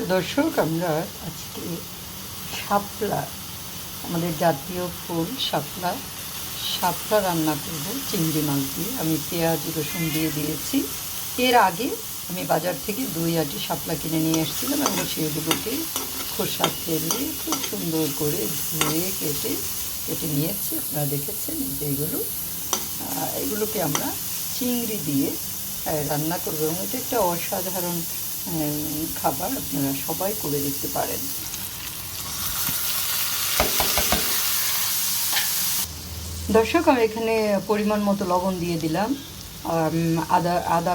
প্রিয় দর্শক, আমরা আজকে শাপলা, আমাদের জাতীয় ফুল শাপলা শাপলা রান্না করব, চিংড়ি মাছ দিয়ে। আমি পেঁয়াজ, রসুন দিয়ে দিয়েছি। এর আগে আমি বাজার থেকে দুই আটি শাপলা কিনে নিয়ে এসেছিলাম এবং সেগুলোকে খোসা ফেলে খুব সুন্দর করে ধুয়ে কেটে কেটে নিয়েছি। আপনারা দেখেছেন যে এগুলো এগুলোকে আমরা চিংড়ি দিয়ে রান্না করব। এবং এটা একটা অসাধারণ খাবার আপনারা সবাই করে দেখতে পারেন। দর্শক, আমি এখানে পরিমাণ মতো লবণ দিয়ে দিলাম। আদা আদা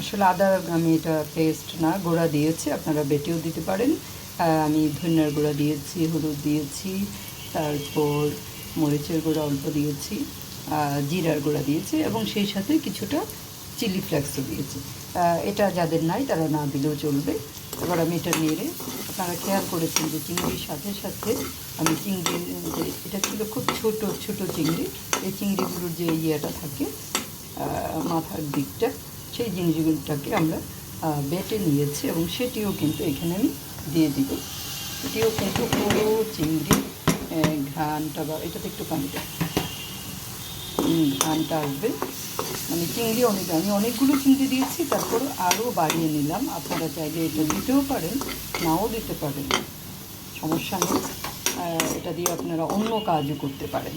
আসলে আদা আমি এটা পেস্ট না, গুঁড়া দিয়েছি, আপনারা বেটেও দিতে পারেন। আমি ধনিয়ার গুঁড়া দিয়েছি, হলুদ দিয়েছি, তারপর মরিচের গুঁড়া অল্প দিয়েছি জিরার গুঁড়া দিয়েছি, এবং সেই সাথে কিছুটা চিলি ফ্লেক্সও দিয়েছি। এটা যাদের নাই তারা না দিলেও চলবে। এবার আমি এটা নেড়ে আপনারা খেয়াল করেছেন যে চিংড়ির সাথে সাথে আমি চিংড়ির যে এটা ছিল খুব ছোট ছোট চিংড়ি। এই চিংড়িগুলোর যে ইয়েটা থাকে মাথার দিকটা, সেই জিনিসগুলোটাকে আমরা বেটে নিয়েছি এবং সেটিও কিন্তু এখানে আমি দিয়ে দিব। এটিও কিন্তু পুরো চিংড়ি ঘ্রাণটা বা এটাতে একটু পানিটা ঘ্রাণটা আসবে। মানে চিংড়ি অনেক আমি অনেকগুলো চিংড়ি দিয়েছি, তারপর আরও বাড়িয়ে নিলাম। আপনারা চাইলে এটা দিতেও পারেন, নাও দিতে পারেন। সমস্যা নেই। এটা দিয়ে আপনারা অন্য কাজও করতে পারেন।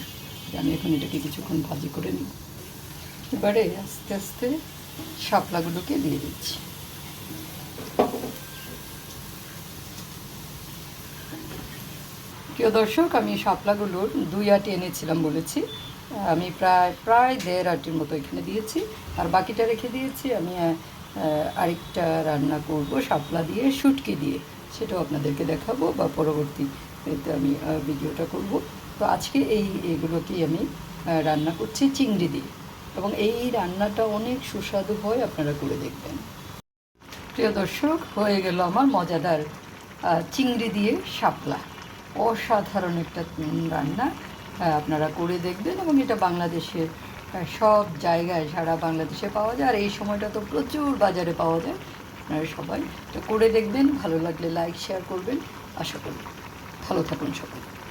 আমি এখন এটাকে কিছুক্ষণ ভাজি করে নিই। এবারে আস্তে আস্তে শাপলাগুলোকে দিয়ে দিচ্ছি। প্রিয় দর্শক, আমি শাপলাগুলোর দুই আটি এনেছিলাম বলেছি। আমি প্রায় প্রায় দেড় আটির মতো এখানে দিয়েছি। আর বাকিটা রেখে দিয়েছি। আমি আরেকটা রান্না করব শাপলা দিয়ে, শুটকি দিয়ে। সেটাও আপনাদেরকে দেখাবো বা পরবর্তী এতে আমি ভিডিওটা করব। তো আজকে এই, এগুলোকেই আমি রান্না করছি চিংড়ি দিয়ে। এবং এই রান্নাটা অনেক সুস্বাদু হয়, আপনারা করে দেখবেন। প্রিয় দর্শক, হয়ে গেল আমার মজাদার চিংড়ি দিয়ে শাপলা। অসাধারণ একটা রান্না। আপনারা করে দেখবেন এবং এটা বাংলাদেশের সব জায়গায় সারা বাংলাদেশে পাওয়া যায়। আর এই সময়টা তো প্রচুর বাজারে পাওয়া যায়। আপনারা সবাই তো করে দেখবেন। ভালো লাগলে লাইক শেয়ার করবেন। আশা করি ভালো থাকুন সকলে।